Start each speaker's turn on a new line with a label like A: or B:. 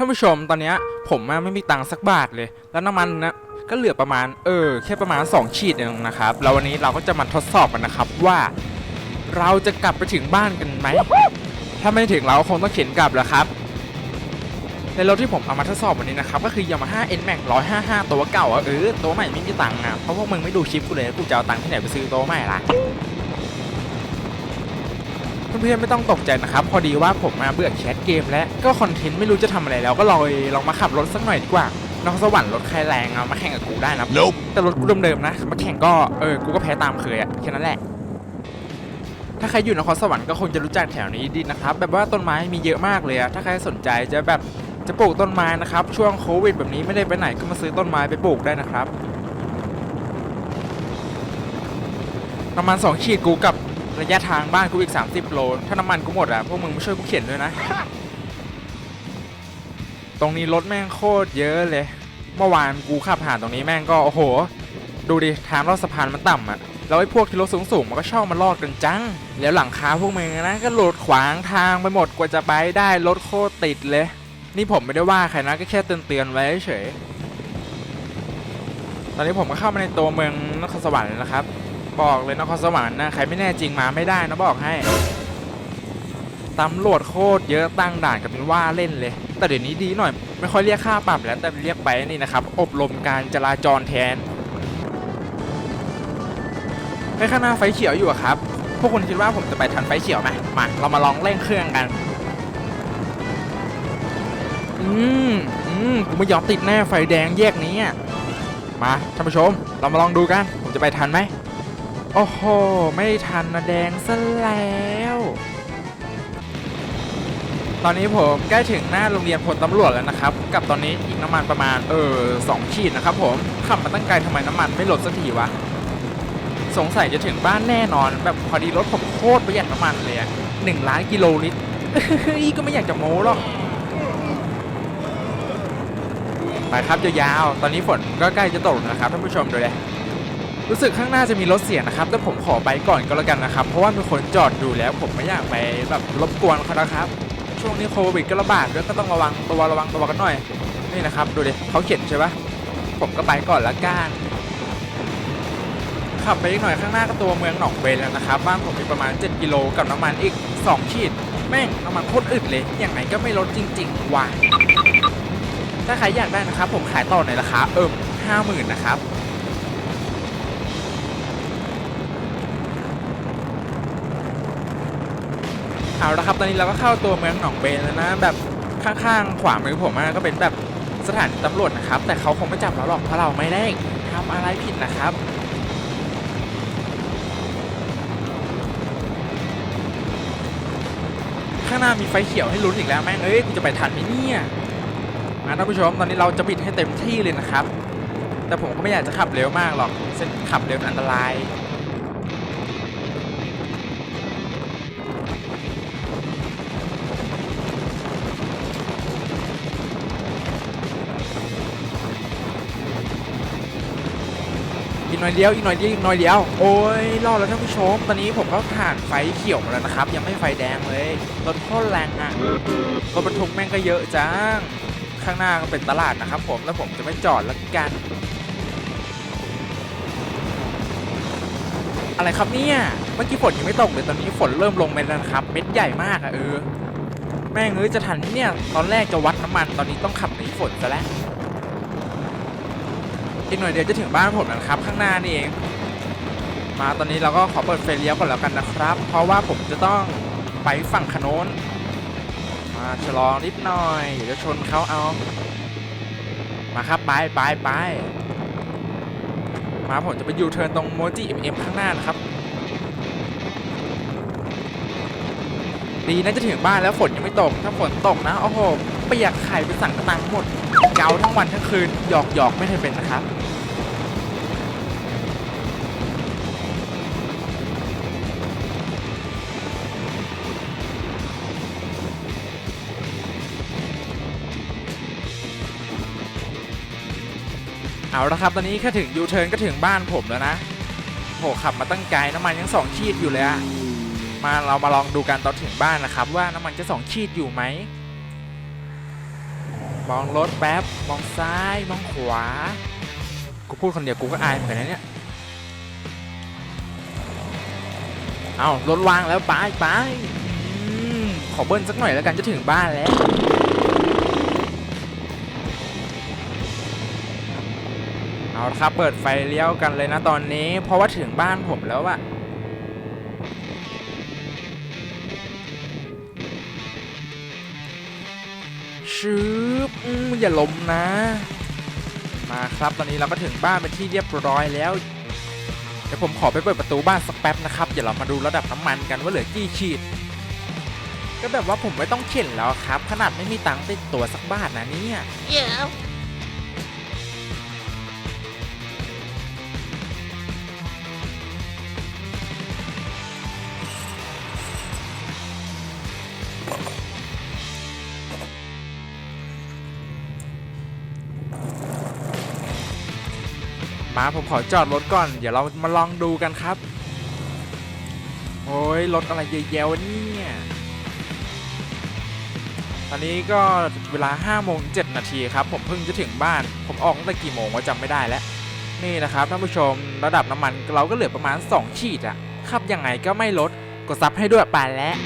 A: ท่านผู้ชมตอนเนี้ยผมอะไม่มีตังค์สักบาทเลย แล้วน้ำมันนะก็เหลือประมาณเออแค่ประมาณ 2 ขีดเองนะครับแล้ววันนี้เราก็จะมาทดสอบกันนะครับว่า เราจะกลับไปถึงบ้านกันไหมถ้าไม่ถึงเราคงต้องเข็นกลับแหละครับในรถที่ผมเอามาทดสอบวันนี้นะครับก็คือ Yamaha NMAX 155 ตัวเก่าอะเออตัวใหม่ไม่มีตังค์อะเพราะพวกมึงไม่ดูคลิปกูเลยกูจะเอาตังค์ที่ไหนไปซื้อตัวใหม่ล่ะ เพื่อนๆไม่ต้องตกใจนะครับ พอดีว่าผมมาเบื่อแคสเกมและก็คอนเทนต์ไม่รู้จะทำอะไรแล้วก็ลอยลองมาขับรถสักหน่อยดีกว่านครสวรรค์รถใครแรงเอามาแข่งกับกูได้นะ
B: Nope.
A: แต่รถกูเดิมๆนะมาแข่งก็เออกูก็แพ้ตามเคยอะแค่นั้นแหละ ถ้าใครอยู่นครสวรรค์ก็คงจะรู้จักแถวนี้ดีนะครับ แบบว่าต้นไม้มีเยอะมากเลยอะถ้าใครสนใจจะแบบจะปลูกต้นไม้นะครับ ช่วงโควิดแบบนี้ไม่ได้ไปไหนก็มาซื้อต้นไม้ไปปลูกได้นะครับ ประมาณ2ขีดกูกับ ระยะทางบ้านกูอีก 30 โล ถ้าน้ำมันกูหมดอะพวกมึงมาช่วยกูเข็นด้วยนะ ตรงนี้รถแม่งโคตรเยอะเลย เมื่อวานกูขับผ่านตรงนี้แม่งก็ โอ้โห ดูดิ ทางลอดสะพานมันต่ำอะแล้วไอ้พวกที่รถสูงๆ มันก็ชอบมาลอดกันจัง แล้วหลังคาพวกมึงนะก็หลุดขวางทางไปหมดกว่าจะไปได้รถโคตรติดเลย นี่ผมไม่ได้ว่าใครนะก็แค่เตือนๆไว้เฉย ตอนนี้ผมก็เข้ามาในตัวเมืองนครสวรรค์แล้วนะครับ บอกเลยนครสวรรค์นะใครไม่แน่จริงมาไม่ได้นะบอกให้ตำรวจโคตรเยอะตั้งด่านกันเป็นว่าเล่นเลย แต่เดี๋ยวนี้ดีหน่อย ไม่ค่อยเรียกค่าปรับแล้วแต่เรียกไปนี่นะครับ อบรมการจราจรแทนไปข้างหน้าไฟเขียวอยู่อะครับ พวกคุณคิดว่าผมจะไปทันไฟเขียวไหมมา เรามาลองเร่งเครื่องกัน อืมอืมกูไม่ยอมติดแน่ไฟแดงแยกนี้มาท่านผู้ชม เรามาลองดูกัน ผมจะไปทันไหม โอ้โห ไม่ทันนะแดงซะแล้ว ตอนนี้ผมใกล้ถึงหน้าโรงเรียนพลตำรวจแล้วนะครับ กับตอนนี้อีกน้ำมันประมาณเออสองขีดนะครับผม ขับมาตั้งไกลทำไมน้ำมันไม่ลดสักทีวะ สงสัยจะถึงบ้านแน่นอน แบบพอดีรถผมโคตรประหยัดน้ำมันเลยอะหนึ่งล้านกิโลลิตรอีก็ไม่อยากจะโม้หรอกไปครับยาวๆ ตอนนี้ฝนก็ใกล้จะตกนะครับท่านผู้ชมดูเลย รู้สึกข้างหน้าจะมีรถเสียนะครับแต่ผมขอไปก่อนก็แล้วกันนะครับ เพราะว่ามีคนจอดอยู่แล้วผมไม่อยากไปแบบรบกวนเขานะครับ ช่วงนี้โควิดก็ระบาดด้วยก็ต้องระวังตัวระวังตัวกันหน่อย นี่นะครับ ดูดิเขาเขียนใช่ปะผมก็ไปก่อนละกันขับไปอีกหน่อยข้างหน้าก็ตัวเมืองหนองเบนแล้วนะครับบ้านผมมีประมาณ 7 กิโลกับน้ำมันอีก 2 ขีด แม่งน้ำมันโคตรอึดเลยอย่างไรก็ไม่ลดจริง ๆว่ะถ้าใครอยากได้นะครับ ผมขายต่อในราคาเอิมห้าหมื่นนะครับ เอาละครับตอนนี้เราก็เข้าตัวเมืองหนองเบนแล้วนะ แบบข้างๆ ขวามือผมอะก็เป็นแบบสถานตำรวจนะครับ แต่เขาคงไม่จับเราหรอกเพราะเราไม่ได้ทำอะไรผิดนะครับข้างหน้ามีไฟเขียวให้ลุ้นอีกแล้วแม่งเอ้ยกูจะไปทันไหมเนี่ยมาท่านผู้ชมตอนนี้เราจะบิดให้เต็มที่เลยนะครับ แต่ผมก็ไม่อยากจะขับเร็วมากหรอกเส้นขับเร็วอันตราย อีกหน่อยเดียวอีกหน่อยเดียวอีกหน่อยเดียวโอ้ยรอดแล้วท่านผู้ชม ตอนนี้ผมก็ผ่านไฟเขียวมาแล้วนะครับ ยังไม่ไฟแดงเลยรถโคตรแรงอะรถบรรทุกแม่งก็เยอะจังข้างหน้าก็เป็นตลาดนะครับ ผมแล้วผมจะไม่จอดแล้วกัน อะไรครับเนี่ยเมื่อกี้ฝนยังไม่ตกเลยตอนนี้ฝนเริ่มลงไปแล้วนะครับ เม็ดใหญ่มากอะเออแม่งเอ้ยจะทันเนี่ย ตอนแรกจะวัดน้ำมัน ตอนนี้ต้องขับหนีฝนซะแล้ว อีกหน่อยเดียวจะถึงบ้านผมแล้วนะครับ ข้างหน้านี่เอง มาตอนนี้เราก็ขอเปิดไฟเลี้ยวก่อนแล้วกันนะครับ เพราะว่าผมจะต้องไปฝั่งขนนมาชะลอนิดหน่อยเดี๋ยวจะชนเขาเอา มาครับไปไปไปมาผมจะไปยูเทิร์นตรงโมจิเอ็มเอ็มข้างหน้านะครับดีนะจะถึงบ้านแล้วฝนยังไม่ตก ถ้าฝนตกนะโอ้โหเปียกไข่ไปสั่งกระตังหมด เกาทั้งวันทั้งคืนหยอกหยอกไม่เคยเป็นนะครับ เอาละครับตอนนี้แค่ถึงยูเทิร์นก็ถึงบ้านผมแล้วนะโหขับมาตั้งไกลน้ำมันยังสองขีดอยู่เลยอะมาเรามาลองดูกันตอนถึงบ้านนะครับ ว่าน้ำมันจะสองขีดอยู่ไหมมองรถแป๊บมองซ้ายมองขวา กูพูดคนเดียวกูก็อายเหมือนกันนะเนี่ยเอารถวางแล้วไปไปขอเบิ้ลสักหน่อยแล้วกันจะถึงบ้านแล้ว เอาละครับ เปิดไฟเลี้ยวกันเลยนะตอนนี้ เพราะว่าถึงบ้านผมแล้วอะชืบอืมอย่าล้มนะ มาครับตอนนี้เราก็ถึงบ้านเป็นที่เรียบร้อยแล้วเดี๋ยวผมขอไปเปิดประตูบ้านสักแป๊บนะครับเดี๋ยวเรามาดูระดับน้ำมันกันว่าเหลือกี่ขีด ก็แบบว่าผมไม่ต้องเข็นแล้วครับ ขนาดไม่มีตังค์ติดตัวสักบาทนะเนี่ย
B: Yeah.
A: มาผมขอจอดรถก่อน เดี๋ยวเรามาลองดูกันครับ โอ้ยรถอะไรเยอะแยะวะเนี่ยตอนนี้ก็เวลา5โมง7นาทีครับ ผมเพิ่งจะถึงบ้าน ผมออกตั้งแต่กี่โมงว่าจำไม่ได้แล้ว นี่นะครับท่านผู้ชมระดับน้ำมันเราก็เหลือประมาณ 2 ขีดอะขับยังไงก็ไม่ลด กดซับให้ด้วยไปแล้ว